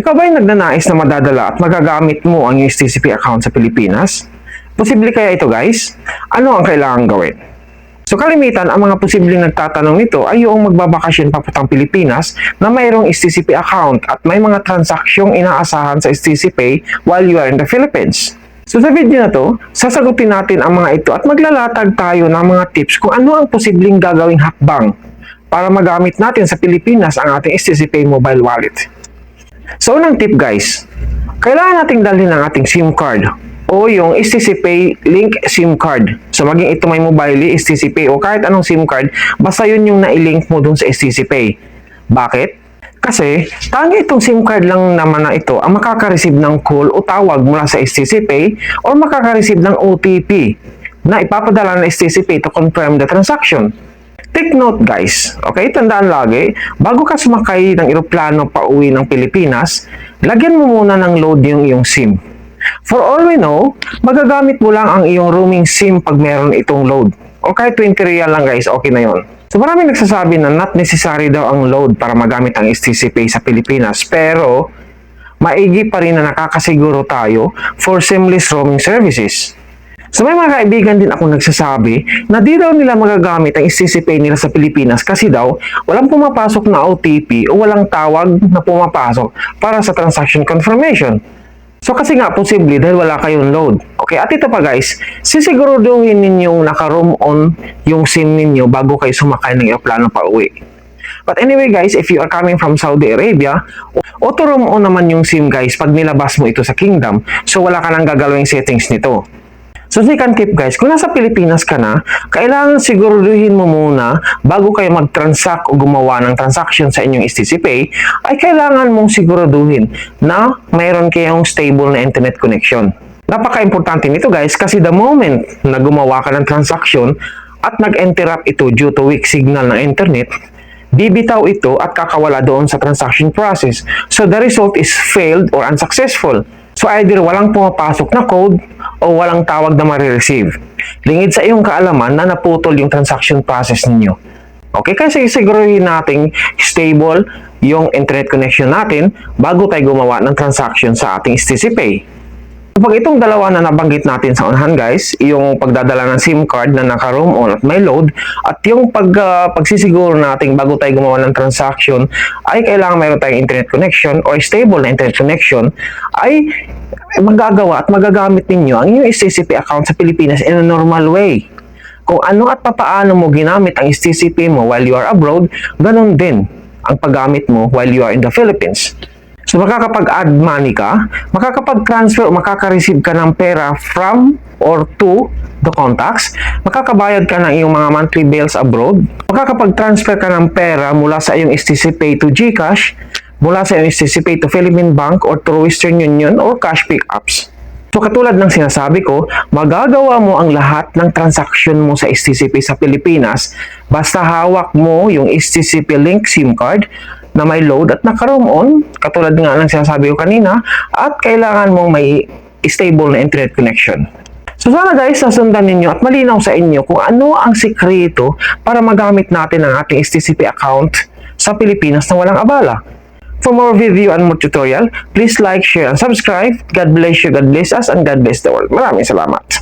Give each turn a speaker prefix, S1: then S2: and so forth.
S1: Ikaw ba yung nagnanais na madadala at magagamit mo ang iyong STCP account sa Pilipinas? Posible kaya ito guys? Ano ang kailangan gawin? So kalimitan, ang mga posibleng nagtatanong nito ay yung magbabakasyon papuntang Pilipinas na mayroong STCP account at may mga transaksyong inaasahan sa STC Pay while you are in the Philippines. So sa video na to, sasagutin natin ang mga ito at maglalatag tayo ng mga tips kung ano ang posibleng gagawing hakbang para magamit natin sa Pilipinas ang ating STC Pay mobile wallet. So unang tip guys, kailangan nating dalhin ang ating SIM card o yung STC Pay link SIM card. So maging ito may mobile STC Pay o kahit anong SIM card, basta yun yung nailink mo dun sa STC Pay. Bakit? Kasi, tangi itong SIM card lang naman na ito ang makaka-receive ng call o tawag mula sa STC Pay or makaka-receive ng OTP na ipapadala ng STC Pay to confirm the transaction. Take note guys, okay? Tandaan lagi, bago ka sumakay ng eroplano pa uwi ng Pilipinas, lagyan mo muna ng load yung iyong SIM. For all we know, magagamit mo lang ang iyong roaming SIM pag meron itong load. O kahit 20 real lang guys, okay na yon. So marami nagsasabi na not necessary daw ang load para magamit ang STC Pay sa Pilipinas. Pero, maigi pa rin na nakakasiguro tayo for seamless roaming services. So may mga kaibigan din ako nagsasabi na di daw nila magagamit ang STC Pay nila sa Pilipinas kasi daw walang pumapasok na OTP o walang tawag na pumapasok para sa transaction confirmation. So kasi nga posible dahil wala kayong load. Okay, at ito pa guys, sisiguruduhin ninyong naka-roam on yung SIM ninyo bago kayo sumakay ng aeroplano pa uwi. But anyway guys, if you are coming from Saudi Arabia, auto roam on naman yung SIM guys pag nilabas mo ito sa kingdom. So wala ka nang gagalawing settings nito. So second tip guys, kung nasa Pilipinas ka na, kailangan siguraduhin mo muna bago kayo mag-transact o gumawa ng transaction sa inyong STC Pay, ay kailangan mong siguraduhin na mayroon kayong stable na internet connection. Napaka-importante nito guys kasi the moment na gumawa ka ng transaction at nag-interrupt ito due to weak signal ng internet, bibitaw ito at kakawala doon sa transaction process. So the result is failed or unsuccessful. So either walang pumapasok na code o walang tawag na marireceive. Lingid sa iyong kaalaman na naputol yung transaction process ninyo. Okay, kasi siguruhin nating stable yung internet connection natin bago tayo gumawa ng transaction sa ating STC Pay. Kapag itong dalawa na nabanggit natin sa unahan guys, yung pagdadala ng SIM card na naka-roam on at may load, at yung pag, ah, pagsisiguro natin bago tayo gumawa ng transaction, ay kailangan mayroon tayong internet connection or stable na internet connection, ay magagawa at magagamit ninyo ang inyong STCP account sa Pilipinas in a normal way. Kung ano at papaano mo ginamit ang STCP mo while you are abroad, ganun din ang paggamit mo while you are in the Philippines. So makakapag-add money ka, makakapag-transfer o makaka-receive ka ng pera from or to the contacts, makakabayad ka ng iyong mga monthly bills abroad, makakapag-transfer ka ng pera mula sa iyong STC Pay to GCash, mula sa Pay to Philippine Bank or through Western Union or cash pickups. So katulad ng sinasabi ko, magagawa mo ang lahat ng transaction mo sa STCP sa Pilipinas basta hawak mo yung STCP link SIM card na may load at naka-roam on, katulad nga ng sinasabi ko kanina, at kailangan mong may stable na internet connection. So sana guys, nasundan ninyo at malinaw sa inyo kung ano ang sikreto para magamit natin ang ating STCP account sa Pilipinas na walang abala. For more video and more tutorial, please like, share, and subscribe. God bless you, God bless us, and God bless the world. Maraming salamat.